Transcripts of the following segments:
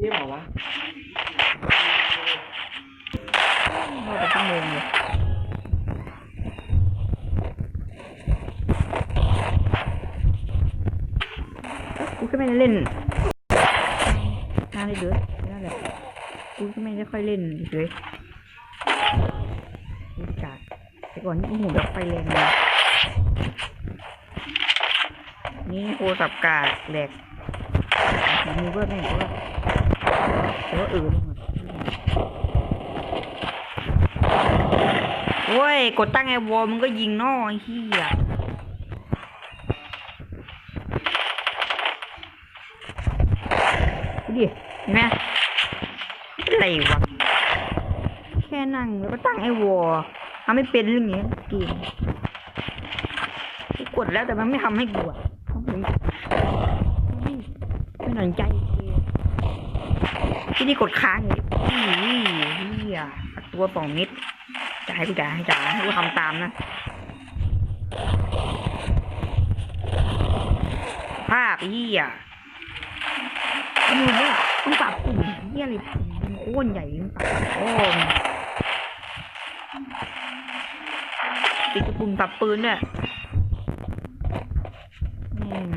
นี่เหรอวะรอไปชั่วโมงเลยเอ้ยกูก็ไม่ได้เล่นนานเลยเด้อนั่นแหละกูก็ไม่ได้ค่อยเล่นเลยดูจากแต่ก่อนนี่โอ้โหแบบไฟแรงเลยนี่โคสับกาดแหลกมีเบอร์แม่งก็ว่า แต่ว่าเออลงมาโอ้ย กดตั้งไอ้วอลมันก็ยิงนอไอ้เฮียดูดิเห็นไหมอะไรวะ แค่นั่งแล้วก็ตั้งไอ้วอลทำไม่เป็นเรื่องนี้เกมกูกดแล้วแต่มันไม่ทำให้กูอะไม่ไม่หนันใจ ที่นี่กดค้างเลยอีเฮียตัวสองเม็ดจะให้กูจ่ายให้จ่ายให้กูทำตามนะภาพเหี้ยดูว่าต้องปรับปุ่มเหี้ยอะไรปุ่มโค่นใหญ่ต้องปโอ้มติดปุ่มปรับปืนเนี่ยแม่ง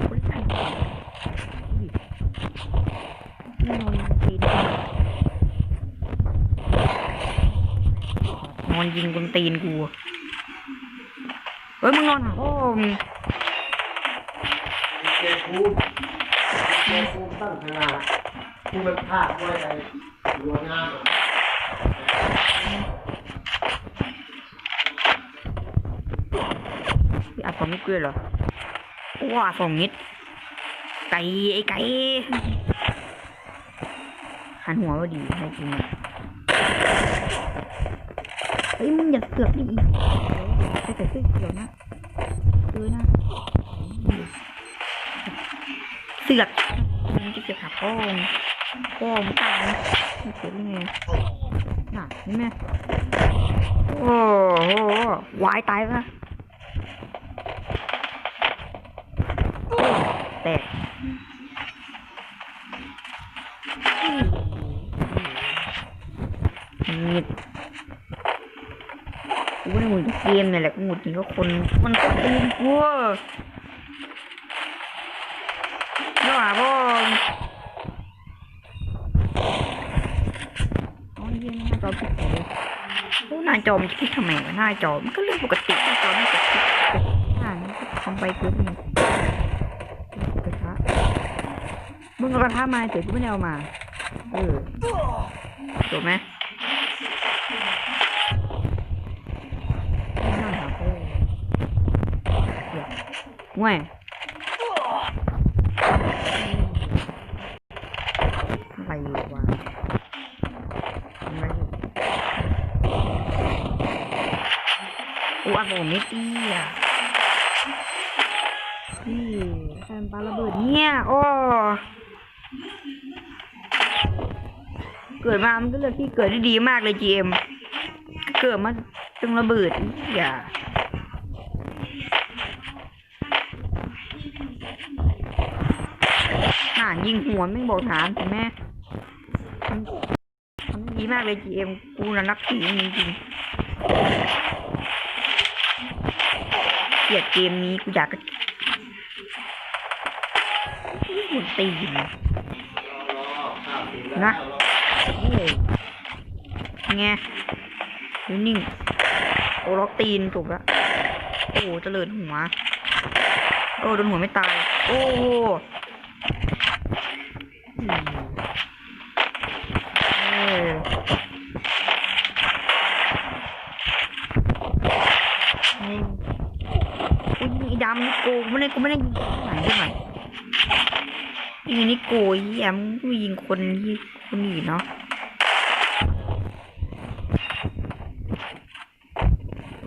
โคตรใจนอนตีน น อนยิงบนตีนกู เฮ้ยมึงนอนหาพ่อมึงเจคูเจคูตั้งขนาดกูมันพลาดไว้ใจหัวงามพี่อัดสองมิตรด้วยเหรอว้าสองมิตรไก่ไอ้ไก่หันหัวก็ดีให้จริงอะ ฮ้ยมึงอย่าเสือกดิอีกไปใส่เสื้อเขียวนะเออนะเสือกมึงจะเสือกหาพ่อมึงพ่อมึงตายนะไม่เสือกได้ไงน่ะเห็นไหมโอ้โหวายตายปะแตก เกมเนี่ยแหละกูหมุนถึงก็คนมันก็ตีนกูนี่หว่าพ่ออ๋อนี่หน้าจอผิดเลยโอ้หน้าจอมันจะคิดทำไมวะหน้าจอมันก็เรื่องปกติหน้าจอไม่กดคิดหน้ามันทำไปเกินไปกระทะมึงกระทะมาเฉยวกูไม่ได้เอามา เออจบไหม ง่วยอะไรอยู่วะอะไรอยู่โอ้อาโบไม่ตีอะนี่แฟนปาระเบิดเนี่ยโอ้เกิดมามันก็เลือกที่เกิดได้ดีมากเลยจีเอ็มเกิดมาจึงระเบิดอย่าหนา ยิงหัวไม่บอกฐานถูกไหมทำดีมากเลยจีเอ็มกูน่ะนักถีจริงเกลียดเกมนี้กูอยากจะหมุนตีนนะโอ้ยไงอยู่นิ่งโอ้ล็อกตีนถูกแล้วโอ้เจริญหัว โอ้โดนหัวไม่ตาย โอ้มเอออืมกูยิงไอ้ดำนี่โกงไม่ได้กู ไม่ได้ยิงไหนใช่ไหมยิงนี่โกยแอมกูยิงคนที่คนอื่นเนาะ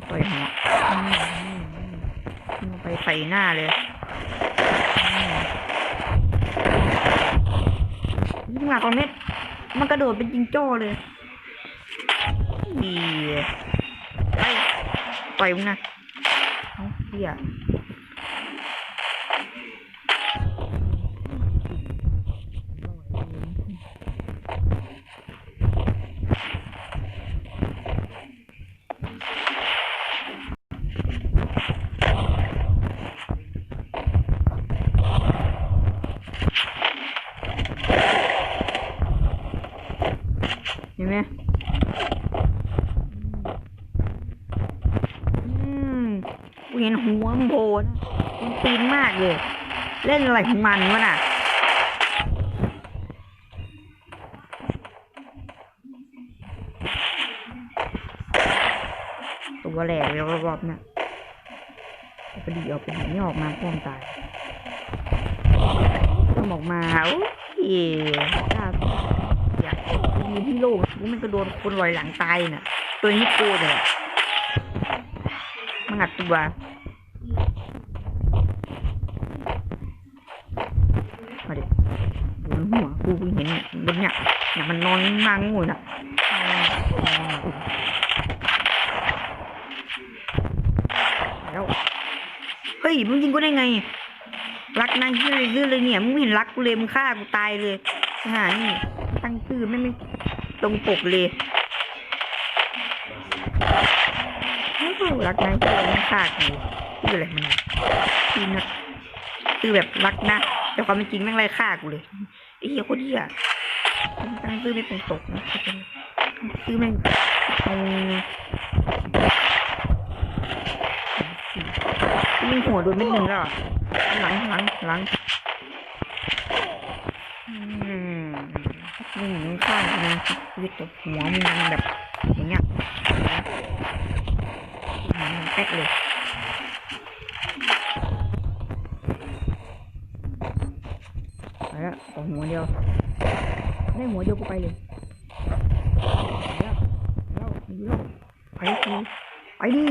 ต่อยหัวอืมไปใส่หน้าเลยยิงหลักของเม็ดมันกระโดดเป็นจิงโจ้เลยดีไปต่อยมึงนะเอาเหี้ย ไหมอืมกูเห็นหัวมันโผล่มันตีนมากเลย เล่นอะไรของมันวะน่ะตัวแหลกเลยรอบๆเนี่ยเอาไปดีเอาไปดีนี่ออกมาพ่อมตายทำองออกมาโอ้ยน่าอยีที่โลกกูมันก็โดนคนลอยหลังตายน่ะ ตัวนี้โกเนี่ยมันอัดตัวมาดิโดนหัวกูเพิ่งเห็นเนี่ยบนเนี่ยเนี่ยมันนอนนั่งงูน่ะแล้วเฮ้ยมึงยิงกูได้ไง รักนายชื่อเลยเนี่ยมึงเห็นรักกูเลยมึงฆ่ากูตายเลยหานี่ตั้งชื่อไม่ไม่ ตรงปกเลยโอ้โหรักนายชื่อไม่ฆ่ากูชื่ออะไรมันชื่อนะชื่อแบบรักนะแต่ความเป็นจริงแม่งไล่ฆ่ากูเลยไอ้เหี้ยโคตรเหี้ยตั้งชื่อไม่ตรงปกนะชื่อแม่งตรงมึงหัวโดนเม็ดหนึ่งแล้วเหรอหลังหลังหลังอืม มึงมึงข้างนะวิตกหัวมึงมันแบบอย่างเงี้ยหัวมันแป๊กเลยไปล้วขอหัวเดียวได้หัวเดียวกูไปเลยไปแล้วไปแล้วไปแล้วไปดิไปดิ